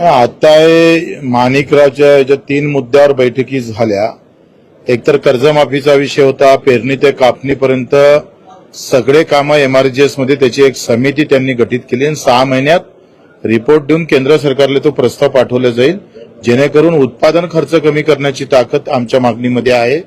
आता माणिकरावच्या याच्या तीन मुद्द्यावर बैठकी झाल्या. एकतर कर्जमाफीचा विषय होता पेरणी ते कापणीपर्यंत सगळे कामं एमआरजीएसमध्ये त्याची एक समिती त्यांनी गठीत केली आणि सहा महिन्यात रिपोर्ट देऊन केंद्र सरकारला तो प्रस्ताव पाठवला जाईल. जेणेकरून उत्पादन खर्च कमी करण्याची ताकद आमच्या मागणीमध्ये आहे.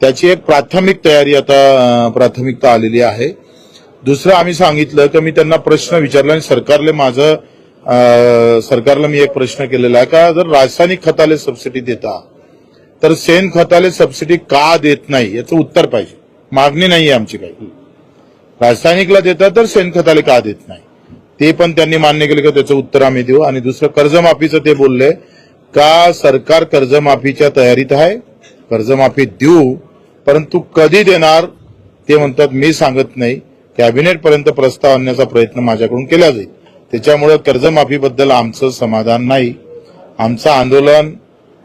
त्याची एक प्राथमिक तयारी आता प्राथमिकता आलेली आहे. दुसरं आम्ही सांगितलं की मी त्यांना प्रश्न विचारला आणि सरकारले माझं सरकारला मी एक प्रश्न केलेला आहे का जर रासायनिक खताले सबसिडी देता तर शेण खताला सबसिडी का देत नाही याचं उत्तर पाहिजे. मागणी नाही आहे आमची काही. रासायनिकला देता तर शेणखताले का देत नाही? ते पण त्यांनी मान्य केलं का त्याचं उत्तर आम्ही देऊ. आणि दुसरं कर्जमाफीचं ते बोलले का सरकार कर्जमाफीच्या तयारीत आहे? कर्जमाफी देऊ परंतु कधी देणार? ते म्हणतात मी सांगत नाही. कॅबिनेट पर्यंत प्रस्ताव आणण्याचा प्रयत्न माझ्याकडून केला जाईल. त्याच्यामुळे कर्जमाफीबद्दल आमचं समाधान नाही. आमचं आंदोलन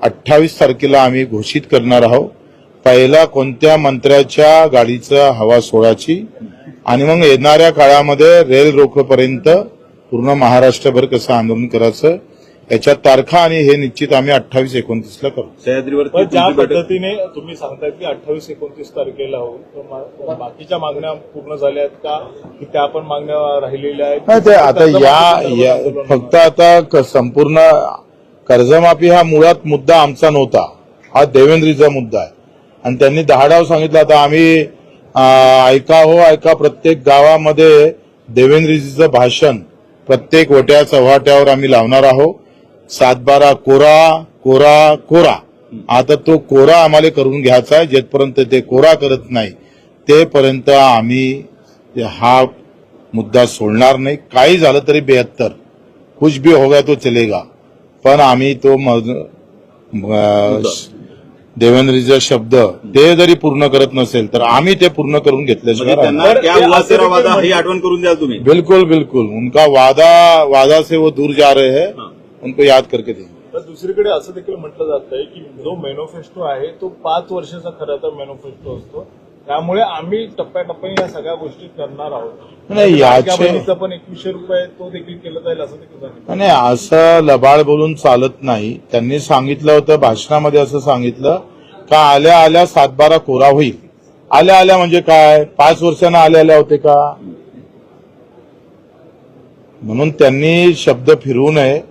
अठ्ठावीस तारखेला आम्ही घोषित करणार आहोत. पहिला कोणत्या मंत्र्याच्या गाडीचा हवा सोडायची? आणि मग येणाऱ्या काळामध्ये रेल रोखपर्यंत पूर्ण महाराष्ट्रभर कसं आंदोलन करायचं? याच्या तारखा आणि हे निश्चित आम्ही अठ्ठावीस एकोणतीसला करू. सह्याद्रीवरती पण ज्या पद्धतीने तुम्ही सांगतायत की अठ्ठावीस एकोणतीस तारखेला मा- बाकीच्या मागण्या पूर्ण झाल्या आहेत का? की त्या पण मागण्या राहिलेल्या आहेत? नाही ते आता या या फक्त आता संपूर्ण कर्जमाफी हा मुळात मुद्दा आमचा नव्हता. हा देवेंद्रीचा मुद्दा आहे. आणि त्यांनी दहा डाव सांगितलं आता आम्ही ऐका हो ऐका प्रत्येक गावामध्ये देवेंद्रजीचं भाषण प्रत्येक वट्या चव्हाट्यावर आम्ही लावणार आहोत. सातबारा कोरा कोरा कोरा. आता तो कोरा आम्हाला करून घ्यायचा आहे. जेथपर्यंत ते कोरा करत नाही तेपर्यंत आम्ही हा मुद्दा सोडणार नाही. काही झालं तरी बेहत्तर. कुछ भी होगा तो चलेगा. पण आम्ही तो देवेंद्रजीचा शब्द ते जरी पूर्ण करत नसेल तर आम्ही ते पूर्ण करून म्हणजे घेतल्याशिवाय त्यांना राहणार. क्या ते हुआ असं तेरा देखील वादा म्हण- ही आठवण करून द्याल तुम्ही. बिल्कुल बिल्कुल. उनका वादा वादा से वो दूर जा रहे हैं. हाँ. उनको याद करके देंगे। तर दुसरीकडे असं देखील म्हटलं जात आहे की जो मॅनिफेस्टो आहे तो पाच वर्षाचा खरं तर मॅनिफेस्टो असतो. त्यामुळे आम्ही टप्प्याटप्प्याने या सगळ्या गोष्टी करणार आहोत. नाही, लाडक्या याचे- बहिणीचं पण एकवीसशे रुपये तो देखील केलं जाईल असं देखील नाही असं लबाड बोलून चालत नाही. त्यांनी सांगितलं होतं भाषणामध्ये असं सांगितलं का आल्या आल्या सातबारा कोरा होईल. आल्या आल्या म्हणजे काय? पाच वर्षांना आल्या आल्या होते का? म्हणून त्यांनी शब्द फिरवू नये.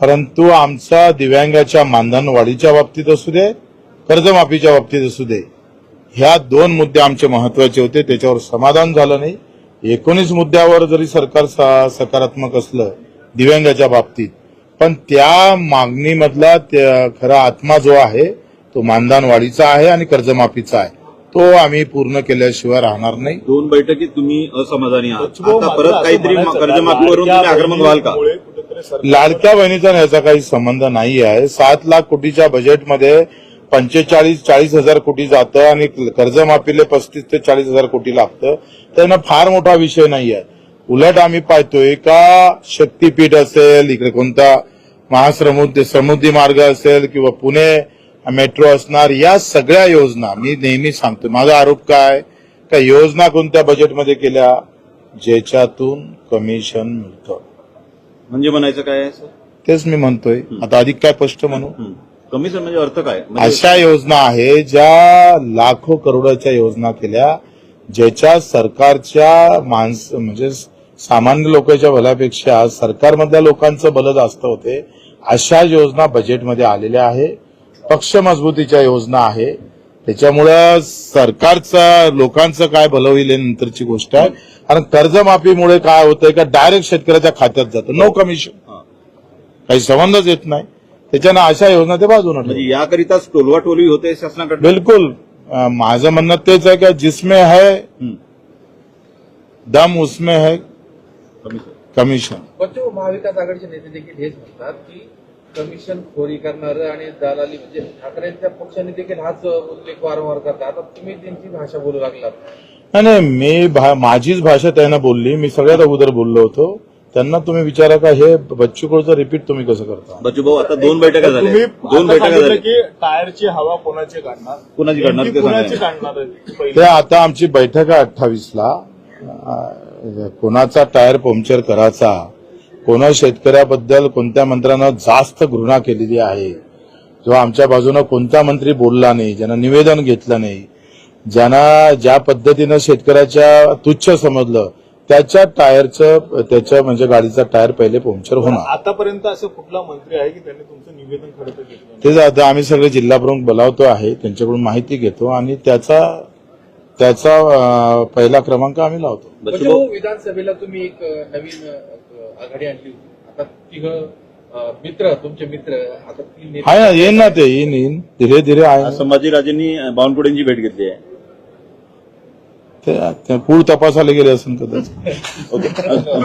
परंतु आमचा दिव्यांगाच्या मानधन वाढीच्या बाबतीत असू दे कर्जमाफीच्या बाबतीत असू दे ह्या दोन मुद्दे आमचे महत्त्वाचे होते त्याच्यावर समाधान झालं नाही. एकोणीस मुद्द्यावर जरी सरकार सा- सकारात्मक असलं दिव्यांगाच्या बाबतीत पण त्या मागणीमधला त्या- खरा आत्मा जो आहे तो मानधन वाढीचा आहे आणि कर्जमाफीचा आहे. तो आम्ही पूर्ण केल्याशिवाय राहणार नाही. दोन बैठकीत तुम्ही असमाधानी आहात. मात्र परत काहीतरी कर्जमाफीवरून आक्रमक व्हाल का? लाडक्या बहिणीचा याचा काही संबंध नाही आहे. सात लाख कोटीच्या बजेटमध्ये पंचेचाळीस चाळीस हजार कोटी जातं आणि कर्जमाफीले पस्तीस ते चाळीस हजार कोटी लागतं. त्यांना फार मोठा विषय नाही आहे. उलट आम्ही पाहतोय का शक्तीपीठ असेल इकडे कोणता महासमुद्री समुद्री मार्ग असेल किंवा पुणे मेट्रो असणार या सगळ्या योजना मी नेहमी सांगतो माझा आरोप काय? का योजना कोणत्या बजेटमध्ये केल्या? ज्याच्यातून कमिशन मिळतं. म्हणजे म्हणायचं काय आहे सर? तेच मी म्हणतोय. आता अधिक काय स्पष्ट म्हणू? हं. कमिशन म्हणजे अर्थ काय? म्हणजे अशा योजना आहे ज्या लाखो करोडाच्या योजना केल्या ज्याच्या सरकारच्या माणस म्हणजे सामान्य लोकांच्या भल्यापेक्षा सरकारमधल्या लोकांचं बल जास्त होते अशा योजना बजेटमध्ये आलेल्या आहे. पक्ष मजबूतीच्या योजना आहे. त्याच्यामुळं सरकारचं लोकांचं काय भलं होईल नंतरची गोष्ट आहे. कारण कर्जमाफीमुळे काय होतंय का डायरेक्ट शेतकऱ्याच्या खात्यात जातं. No commission. काही संबंधच येत नाही. त्याच्यानं अशा योजना ते बाजूने. म्हणजे याकरिताच टोलवा टोलवी होते शासनाकडे बिल्कुल. माझं म्हणणं तेच आहे का जिसमें है. दम उसमें है कमिशन. बच्चू महाविकास आघाडीचे नेते देखील हेच म्हणतात की कमिशन खोरी करणारं आणि दलाली म्हणजे ठाकरेंच्या पक्षाने देखील हाच उल्लेख वारंवार करतात. आता तुम्ही त्यांची भाषा बोलू लागलात. नाही, नाही मी भा- माझीच भाषा त्यांना बोलली. मी सगळ्यात अगोदर बोललो होतो. त्यांना तुम्ही विचारा का हे बच्चू कडूचं रिपीट तुम्ही कसं करता? बच्चू भाऊ आता दोन बैठका झाल्या. दोन बैठका झाल्या. की टायरची हवा कोणाची काढणार? कुणाची काढणार? ते कुणाची सांगा. काढणार आहे? ते. आता आमची बैठक आहे अठ्ठावीसला. कोणाचा टायर पंक्चर करायचा? कोणा शेतकऱ्याबद्दल कोणत्या मंत्र्यानं जास्त घृणा केलेली आहे? किंवा आमच्या बाजूनं कोणता मंत्री बोलला नाही ज्यानं निवेदन घेतलं नाही ज्यांना ज्या पद्धतीनं शेतकऱ्याच्या तुच्छ समजलं त्याच्या टायरचं त्याच्या म्हणजे गाडीचा टायर पहिले पंक्चर होणार. आतापर्यंत असं कुठला मंत्री आहे की त्यांनी तुमचं निवेदन खरं? तेच आता आम्ही सगळे जिल्हा प्रमुख बोलावतो आहे त्यांच्याकडून माहिती घेतो आणि त्याचा त्याचा पहिला क्रमांक आम्ही लावतो. म्हणजे विधानसभेला तुम्ही एक नवीन आघाडी आणली होती. आता तिघ मित्र तुमचे मित्र आता तीन नेते- आहे ना येईन ना ते येईन येईन. धीरे धीरे आहे संभाजीराजेंनी बावनकुळेंची भेट घेतली आहे. ते ते पूळ तपासायला गेले असेल कदाचित ओके.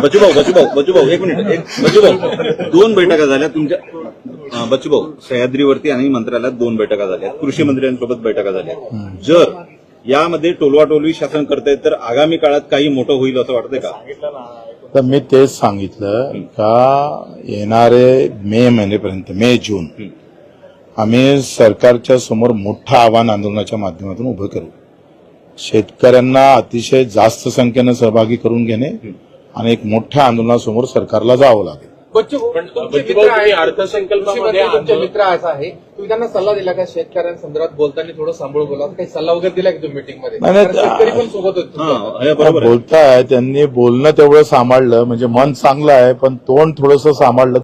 बच्चू भाऊ बच्चू भाऊ बच्चू भाऊ एक मिनिट एक बच्चू भाऊ दोन बैठका झाल्या तुमच्या अं, सह्याद्रीवरती आणि मंत्रालयात दोन बैठका झाल्या. कृषी मंत्र्यांसोबत बैठका झाल्या. जर यामध्ये टोलवाटोलवी शासन करतायत तर आगामी काळात काही मोठं होईल असं वाटतंय का? सांगितलं ना तर मी तेच सांगितलं का येणारे मे महिन्यापर्यंत मे जून आम्ही सरकारच्या समोर मोठं आव्हान आंदोलनाच्या माध्यमातून उभं करू. शेतकऱ्यांना अतिशय जास्त संख्येनं सहभागी करून घेणे आणि एक मोठ्या आंदोलनासमोर सरकारला जावं लागेल. बच्चू अर्थसंकल्पामध्ये मंत्री तुमचे आंदोलन- मित्र असा आहे. तुम्ही त्यांना सल्ला दिला का शेतकऱ्यांसंदर्भात? बोलताना थोडं सांभाळून बोला. काही सल्ला वगैरे दिला की तुम्ही मीटिंगमध्ये पण सोबत होते तुमच्या. बरोबर आहे. बोलताय त्यांनी बोलणं तेवढं सांभाळलं. म्हणजे मन चांगलं आहे पण तोंड थोडंसं सांभाळलं.